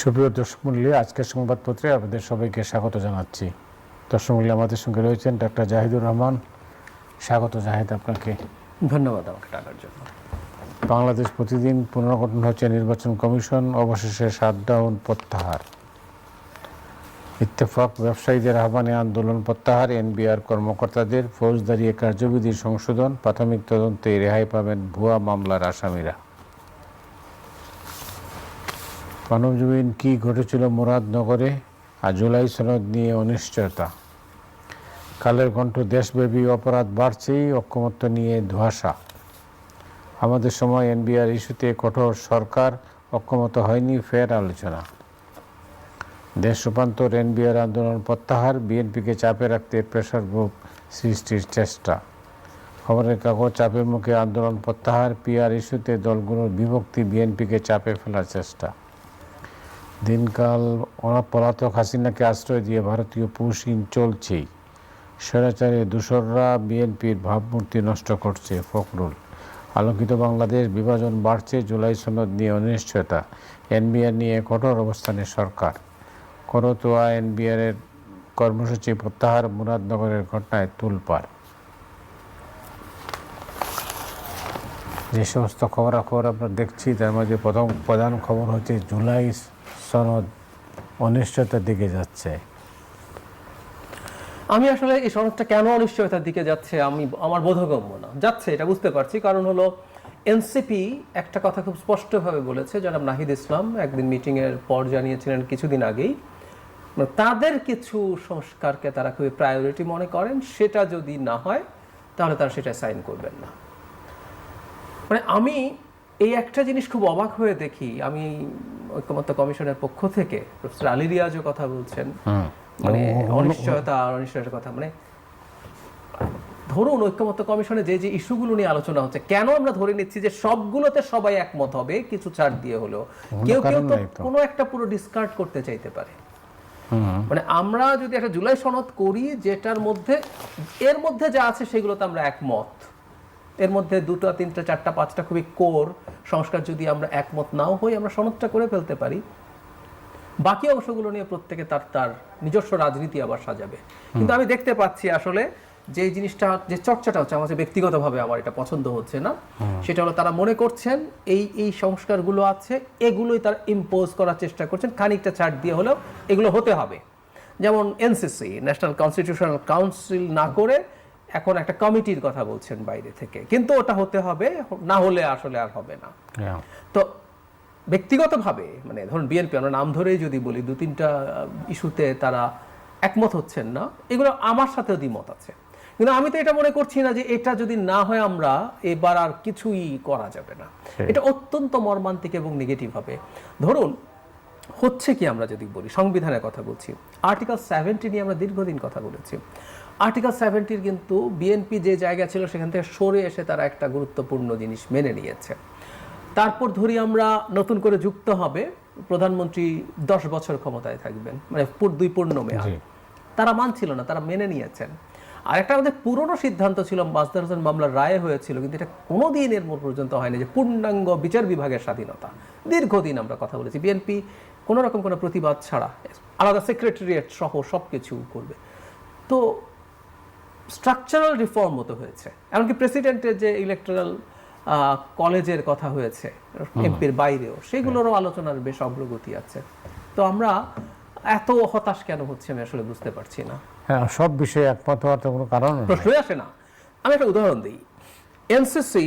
সুপ্রিয় দর্শক মূল্যে আজকের সংবাদপত্রে আপনাদের সবাইকে স্বাগত জানাচ্ছি। দর্শক মূল্যে আমাদের সঙ্গে রয়েছেন ডক্টর জাহিদুর রহমান। স্বাগত জাহিদ আপনাকে। ধন্যবাদ আমাকে টাকার জন্য। বাংলাদেশ প্রতিদিন পুনর্গঠন হচ্ছে নির্বাচন কমিশন অবশেষে শাটডাউন প্রত্যাহার। ইত্তেফাক ব্যবসায়ীদের আহ্বানে আন্দোলন প্রত্যাহার এনবিআর কর্মকর্তাদের ফৌজদারি কার্যবিধি সংশোধন প্রাথমিক তদন্তে রেহাই পাবেন ভুয়া মামলার আসামিরা। মানবজমিন কি ঘটেছিল মুরাদনগরে? আর জুলাই সনদ নিয়ে অনিশ্চয়তা। কালের কণ্ঠ দেশব্যাপী, অপরাধ বাড়ছেই অক্ষমত্ব নিয়ে ধোঁয়াশা। আমাদের সময় এনবিআর ইস্যুতে কঠোর সরকার অক্ষমত হয়নি, ফের আলোচনা। দেশ রূপান্তর, এনবিআর আন্দোলন প্রত্যাহার, বিএনপিকে চাপে রাখতে প্রেশার গ্রুপ সৃষ্টির চেষ্টা। খবরের কাগজ চাপের মুখে আন্দোলন প্রত্যাহার, পিআর ইস্যুতে দলগুলোর বিভক্তি, বিএনপিকে চাপে ফেলার চেষ্টা। দিনকাল পলাতক হাসিনাকে আশ্রয় দিয়ে ভারতীয় পুশিন চলছেই স্বৈরাচারে দূষররা বিএনপির ভাবমূর্তি নষ্ট করছে ফখরুল। আলোকিত বাংলাদেশ বিভাজন বাড়ছে জুলাই সনদ নিয়ে অনিশ্চয়তা। এনবিআর নিয়ে কঠোর অবস্থানে সরকার। করতোয়া এনবিআরের কর্মসূচি প্রত্যাহার মুরাদনগরের ঘটনায় তুলপার যে সমস্ত খবরাখবর আমরা দেখছি, তার মধ্যে প্রথম প্রধান খবর হচ্ছে জুলাই সনদ অনিশ্চয়তার দিকে যাচ্ছে। আমি আসলে এই সনদটা কেন অনিশ্চয়তার দিকে যাচ্ছে, আমি, আমার বোধগম্য না। যাচ্ছে, এটা বুঝতে পারছি। কারণ হলো, এনসিপি একটা কথা খুব স্পষ্টভাবে বলেছে, জনাব নাহিদ ইসলাম একদিন মিটিংয়ের পর জানিয়েছিলেন কিছুদিন আগেই মানে তাদের কিছু সংস্কারকে তারা খুবই প্রায়োরিটি মনে করেন, সেটা যদি না হয়, তাহলে তারা সেটা সাইন করবেন না। মানে আমি এই একটা জিনিস খুব অবাক হয়ে দেখি আমি ঐক্যমত্য কমিশনের পক্ষ থেকে প্রফেসর আলী রিয়াজও কথা বলছেন। মানে অনিশ্চয়তা আর অনিশ্চয়তার কথা মানে ধরুন ঐক্যমত্য কমিশনে যে যে ইস্যুগুলো নিয়ে আলোচনা হচ্ছে কেন আমরা ধরে নিচ্ছি যে সবগুলোতে সবাই একমত হবে কিছু ছাড় দিয়ে হলো কেউ কেউ তো। কোনো একটা পুরো ডিসকার্ড করতে চাইতে পারে। মানে আমরা যদি একটা জুলাই সনদ করি যেটার মধ্যে এর মধ্যে যা আছে সেগুলোতে আমরা একমত। এর মধ্যে দুটো তিনটা চারটা পাঁচটা খুবই কোর সংস্কার যদি আমরা একমত নাও হই আমরা সনদটা করে ফেলতে পারি। বাকি অংশগুলো নিয়ে প্রত্যেকে তার তার নিজস্ব রাজনীতি আবার সাজাবে। কিন্তু আমি দেখতে পাচ্ছি আসলে যে জিনিসটা যে চর্চাটা হচ্ছে আমার ব্যক্তিগতভাবে আমার এটা পছন্দ হচ্ছে না সেটা হলো তারা মনে করছেন এই এই সংস্কারগুলো আছে এগুলোই তারা ইম্পোজ করার চেষ্টা করছেন খানিকটা ছাড় দিয়ে হলেও এগুলো হতে হবে। যেমন এনসিসি ন্যাশনাল কনস্টিটিউশনাল কাউন্সিল না করে এখন একটা কমিটির কথা বলছেন বাইরে থেকে। কিন্তু ওটা হতে হবে না হলে আসলে আর হবে না। তো ব্যক্তিগতভাবে মানে ধরুন বিএনপি আমরা নাম ধরেই যদি বলি দু তিনটা ইস্যুতে তারা একমত হচ্ছেন না। এগুলো আমার সাথেও দ্বিমত আছে। কিন্তু আমি তো এটা মনে করছি না যে এটা যদি না হয় আমরা এবার আর কিছুই করা যাবে না। এটা অত্যন্ত মর্মান্তিক এবং নেগেটিভ হবে। ধরুন হচ্ছে কি আমরা যদি বলি সংবিধানের কথা বলছি। আর্টিকেল সেভেন্টি নিয়ে আমরা দীর্ঘদিন কথা বলেছি। আর্টিকেল সেভেন্টির কিন্তু বিএনপি যে জায়গা ছিল সেখান থেকে সরে এসে তারা একটা গুরুত্বপূর্ণ জিনিস মেনে নিয়েছে। তারপর ধরি আমরা নতুন করে যুক্ত হবে প্রধানমন্ত্রী দশ বছর ক্ষমতায় থাকবেন মানে দুই পূর্ণ মেয়াদ। তারা মানছিল না তারা মেনে নিয়েছেন। আর একটা আমাদের পুরনো সিদ্ধান্ত ছিল মাজদার হোসেন মামলার রায় হয়েছিল কিন্তু এটা কোনোদিন এর পর্যন্ত হয়নি যে পূর্ণাঙ্গ বিচার বিভাগের স্বাধীনতা। দীর্ঘদিন আমরা কথা বলেছি বিএনপি কোনো রকম কোনো প্রতিবাদ ছাড়া আলাদা সেক্রেটারিয়েট সহ সব কিছু করবে। তো স্ট্রাকচারাল রিফর্ম হতে হয়েছে। এমনকি প্রেসিডেন্টের যে ইলেকট্রাল কলেজের কথা হয়েছে এমপির বাইরেও সেগুলোরও আলোচনার বেশ অগ্রগতি আছে। তো আমরা এত হতাশ কেন হচ্ছে আমি আসলে বুঝতে পারছি না। হ্যাঁ সব বিষয়ে একমত হওয়ার তো কোনো কারণ প্রশ্নই আসে না। আমি একটা উদাহরণ দিই। এনসিসি